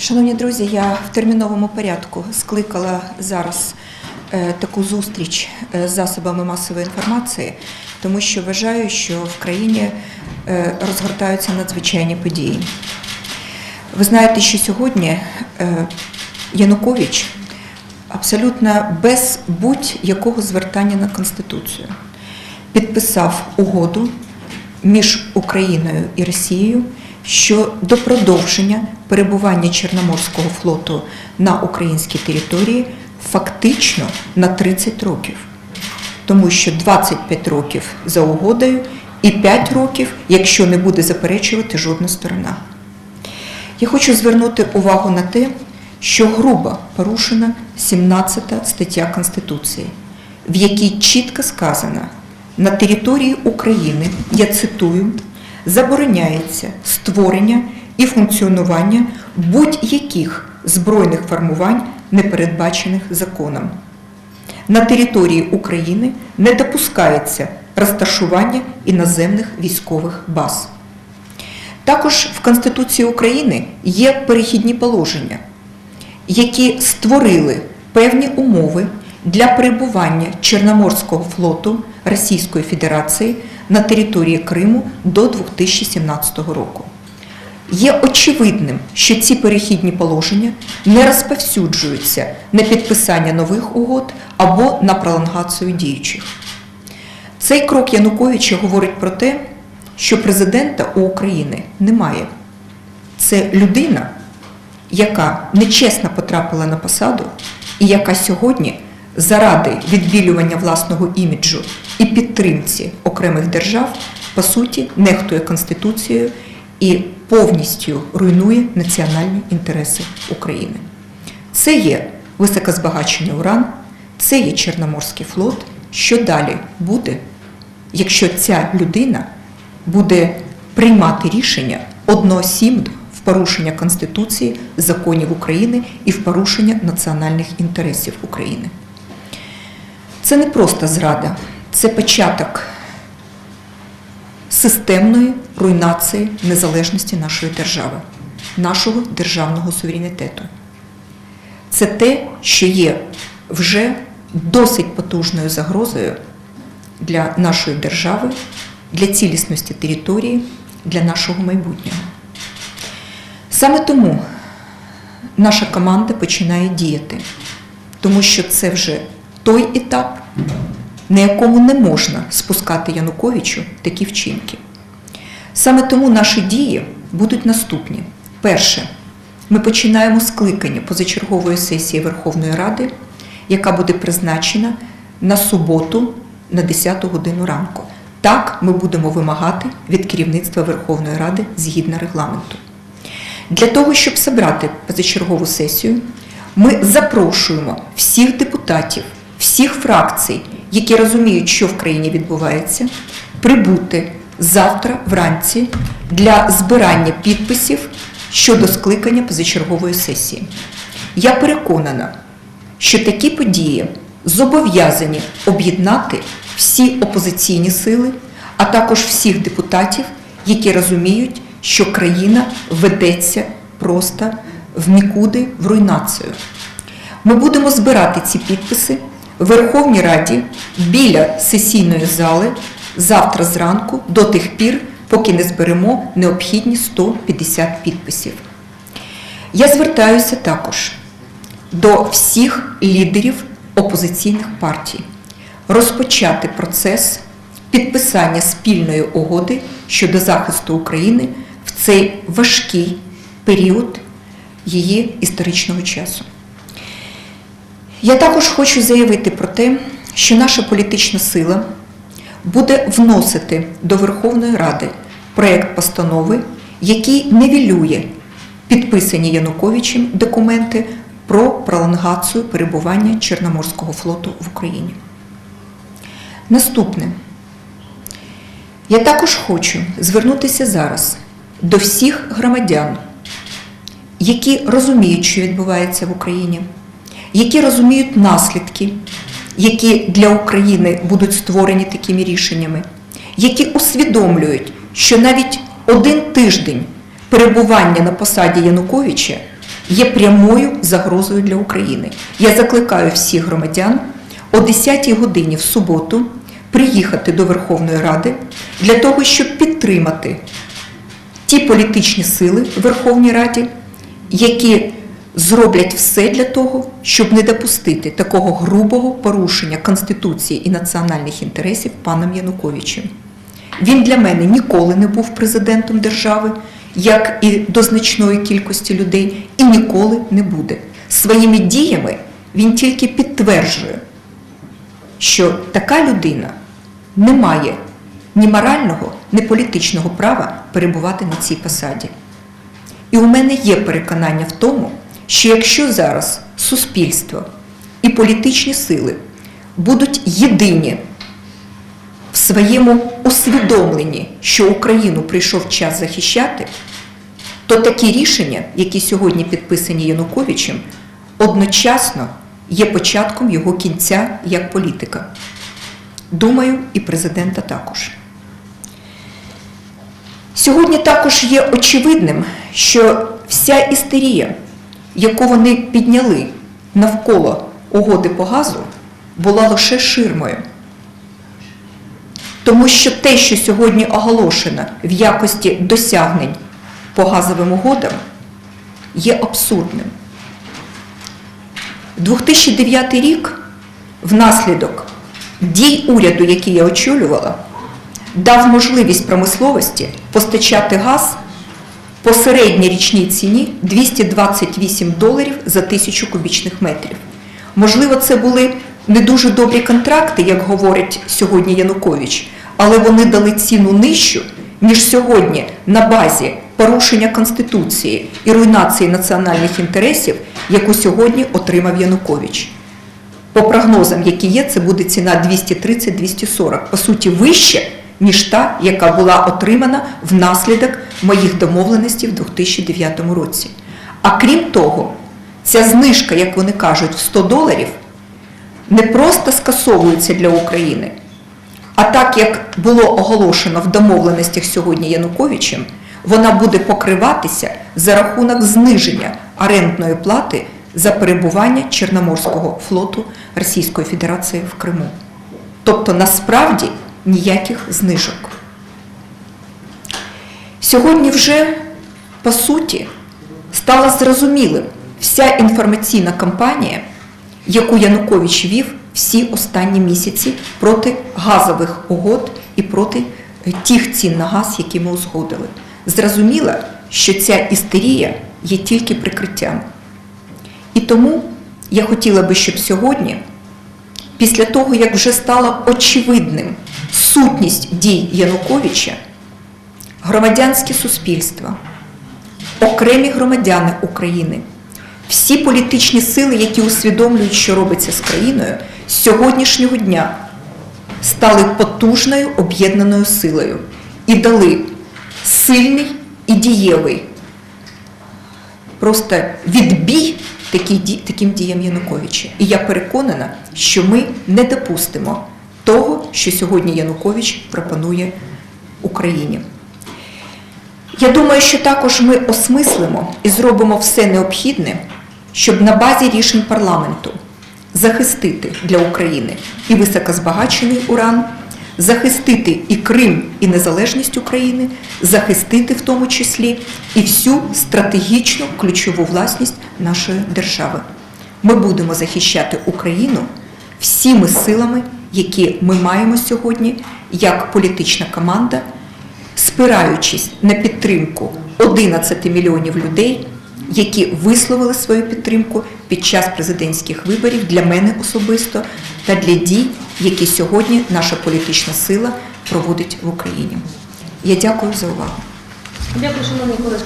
Шановні друзі, я в терміновому порядку скликала зараз е, таку зустріч е, з засобами масової інформації, тому що вважаю, що в країні е, розгортаються надзвичайні події. Ви знаєте, що сьогодні Янукович абсолютно без будь-якого звертання на Конституцію підписав угоду між Україною і Росією щодо продовження перебування Чорноморського флоту на українській території фактично на 30 років. Тому що 25 років за угодою і 5 років, якщо не буде заперечувати жодна сторона. Я хочу звернути увагу на те, що грубо порушена 17 стаття Конституції, в якій чітко сказано, на території України, я цитую, забороняється створення і функціонування будь-яких збройних формувань, не передбачених законом. На території України не допускається розташування іноземних військових баз. Також в Конституції України є перехідні положення, які створили певні умови для перебування Чорноморського флоту Російської Федерації на території Криму до 2017 року. Є очевидним, що ці перехідні положення не розповсюджуються на підписання нових угод або на пролонгацію діючих. Цей крок Януковича говорить про те, що президента у України немає. Це людина, яка нечесно потрапила на посаду і яка сьогодні заради відбілювання власного іміджу і підтримці окремих держав, по суті, нехтує Конституцією і повністю руйнує національні інтереси України. Це є високозбагачений уран, це є Чорноморський флот. Що далі буде, якщо ця людина буде приймати рішення одноосібно в порушення Конституції, законів України і в порушення національних інтересів України? Це не просто зрада, це початок системної руйнації незалежності нашої держави, нашого державного суверенітету. Це те, що є вже досить потужною загрозою для нашої держави, для цілісності території, для нашого майбутнього. Саме тому наша команда починає діяти, тому що це вже той етап, на якому не можна спускати Януковичу такі вчинки. Саме тому наші дії будуть наступні. Перше, ми починаємо скликання позачергової сесії Верховної Ради, яка буде призначена на суботу на 10 годину ранку. Так ми будемо вимагати від керівництва Верховної Ради згідно регламенту. Для того, щоб зібрати позачергову сесію, ми запрошуємо всіх депутатів, всіх фракцій, які розуміють, що в країні відбувається, прибути завтра вранці для збирання підписів щодо скликання позачергової сесії. Я переконана, що такі події зобов'язані об'єднати всі опозиційні сили, а також всіх депутатів, які розуміють, що країна ведеться просто в нікуди, в руйнацію. Ми будемо збирати ці підписи Верховній Раді біля сесійної зали завтра зранку до тих пір, поки не зберемо необхідні 150 підписів. Я звертаюся також до всіх лідерів опозиційних партій розпочати процес підписання спільної угоди щодо захисту України в цей важкий період її історичного часу. Я також хочу заявити про те, що наша політична сила буде вносити до Верховної Ради проєкт постанови, який невілює підписані Януковичем документи про пролонгацію перебування Чорноморського флоту в Україні. Наступне. Я також хочу звернутися зараз до всіх громадян, які розуміють, що відбувається в Україні, які розуміють наслідки, які для України будуть створені такими рішеннями, які усвідомлюють, що навіть один тиждень перебування на посаді Януковича є прямою загрозою для України. Я закликаю всіх громадян о 10-й годині в суботу приїхати до Верховної Ради для того, щоб підтримати ті політичні сили в Верховній Раді, які зроблять все для того, щоб не допустити такого грубого порушення Конституції і національних інтересів паном Януковичем. Він для мене ніколи не був президентом держави, як і до значної кількості людей, і ніколи не буде. Своїми діями він тільки підтверджує, що така людина не має ні морального, ні політичного права перебувати на цій посаді. І у мене є переконання в тому, що якщо зараз суспільство і політичні сили будуть єдині в своєму усвідомленні, що Україну прийшов час захищати, то такі рішення, які сьогодні підписані Януковичем, одночасно є початком його кінця як політика. Думаю, і президента також. Сьогодні також є очевидним, що вся істерія, яку вони підняли навколо угоди по газу, була лише ширмою. Тому що те, що сьогодні оголошено в якості досягнень по газовим угодам, є абсурдним. 2009 рік внаслідок дій уряду, який я очолювала, дав можливість промисловості постачати газ по середній річній ціні 228 доларів за тисячу кубічних метрів. Можливо, це були не дуже добрі контракти, як говорить сьогодні Янукович, але вони дали ціну нижчу, ніж сьогодні на базі порушення Конституції і руйнації національних інтересів, яку сьогодні отримав Янукович. По прогнозам, які є, це буде ціна 230-240, по суті, вище, ніж та, яка була отримана внаслідок моїх домовленостей в 2009 році. А крім того, ця знижка, як вони кажуть, в 100 доларів не просто скасовується для України, а так як було оголошено в домовленостях сьогодні Януковичем, вона буде покриватися за рахунок зниження орендної плати за перебування Чорноморського флоту Російської Федерації в Криму. Тобто насправді ніяких знижок. Сьогодні вже по суті стало зрозумілим вся інформаційна кампанія, яку Янукович вів всі останні місяці проти газових угод і проти е, тих цін на газ, які ми узгодили. Зрозуміло, що ця істерія є тільки прикриттям. І тому я хотіла би, щоб сьогодні, після того, як вже стало очевидним сутність дій Януковича, громадянське суспільство, окремі громадяни України, всі політичні сили, які усвідомлюють, що робиться з країною, з сьогоднішнього дня стали потужною об'єднаною силою і дали сильний і дієвий просто відбій такі таким діям Януковича. І я переконана, що ми не допустимо того, що сьогодні Янукович пропонує Україні. Я думаю, що також ми осмислимо і зробимо все необхідне, щоб на базі рішень парламенту захистити для України і високозбагачений уран, захистити і Крим, і незалежність України, захистити в тому числі і всю стратегічну ключову власність нашої держави. Ми будемо захищати Україну всіми силами, які ми маємо сьогодні, як політична команда, спираючись на підтримку 11 мільйонів людей, які висловили свою підтримку під час президентських виборів для мене особисто та для дій, які сьогодні наша політична сила проводить в Україні. Я дякую за увагу. Дякую, шановні колеги.